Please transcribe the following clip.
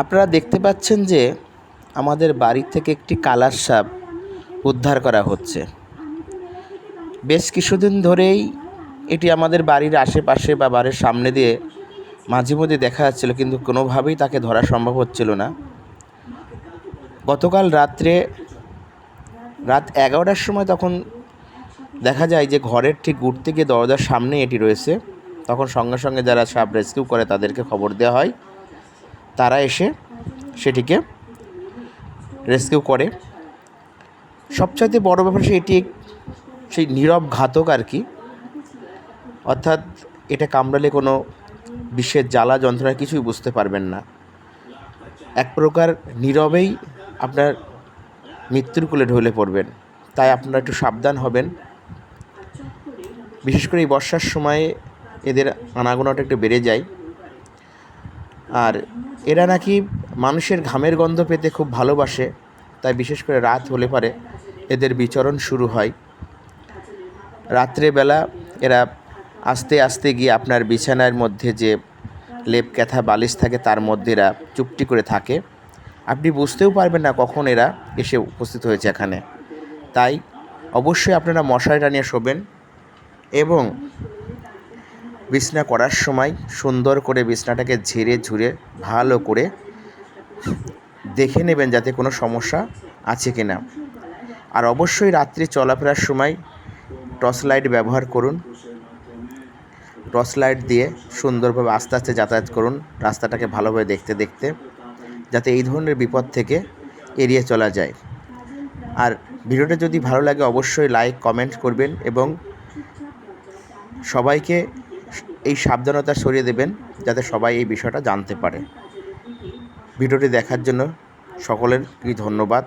আপনারা দেখতে পাচ্ছেন যে আমাদের বাড়ি থেকে একটি কালার সাপ উদ্ধার করা হচ্ছে। বেশ কিছুদিন ধরেই এটি আমাদের বাড়ির আশেপাশে বা বাড়ির সামনে দিয়ে মাঝে মধ্যে দেখা যাচ্ছিল, কিন্তু কোনোভাবেই তাকে ধরা সম্ভব হচ্ছিল না। গতকাল রাত্রে রাত এগারোটার সময় তখন দেখা যায় যে ঘরের ঠিক উঠতে গিয়ে দরজার সামনে এটি রয়েছে। তখন সঙ্গে সঙ্গে যারা সাপ রেস্কিউ করে তাদেরকে খবর দেওয়া হয়। তারা এসে সেটিকে রেস্কিউ করে। সবচাইতে বড় ব্যাপার সে এটি সেই নীরব ঘাতক আর কি। অর্থাৎ এটা কামড়ালে কোনো বিষের জ্বালা, যন্ত্রণা কিছুই বুঝতে পারবেন না। এক প্রকার নীরবেই আপনার মৃত্যুর কোলে ঢলে পড়বেন। তাই আপনারা একটু সাবধান হবেন। বিশেষ করে এই বর্ষার সময়ে এদের আনাগোনাটা একটু বেড়ে যায়। আর এরা নাকি মানুষের ঘামের গন্ধ পেতে খুব ভালোবাসে, তাই বিশেষ করে রাত হলে পরে এদের বিচরণ শুরু হয়। রাত্রেবেলা এরা আস্তে আস্তে গিয়ে আপনার বিছানার মধ্যে যে লেপ ক্যাথা বালিশ থাকে তার মধ্যে এরা চুপটি করে থাকে। আপনি বুঝতেও পারবেন না কখন এরা এসে উপস্থিত হয়েছে এখানে। তাই অবশ্যই আপনারা মশারি টানিয়ে শোবেন এবং বিছনা করার সময় সুন্দর করে বিছনাটাকে ঝেড়ে ঝুড়ে ভালো করে দেখে নেবেন যাতে কোনো সমস্যা আছে কি না। আর অবশ্যই রাত্রি চলাফেরার সময় টর্চ লাইট ব্যবহার করুন। টর্চ লাইট দিয়ে সুন্দরভাবে আস্তে আস্তে যাতায়াত করুন, রাস্তাটাকে ভালোভাবে দেখতে দেখতে, যাতে এই ধরনের বিপদ থেকে এড়িয়ে চলা যায়। আর ভিডিওটা যদি ভালো লাগে অবশ্যই লাইক, কমেন্ট করবেন এবং সবাইকে এই সাবধানতা সরিয়ে দেবেন যাতে সবাই এই বিষয়টা জানতে পারে। ভিডিওটি দেখার জন্য সকলের কি ধন্যবাদ?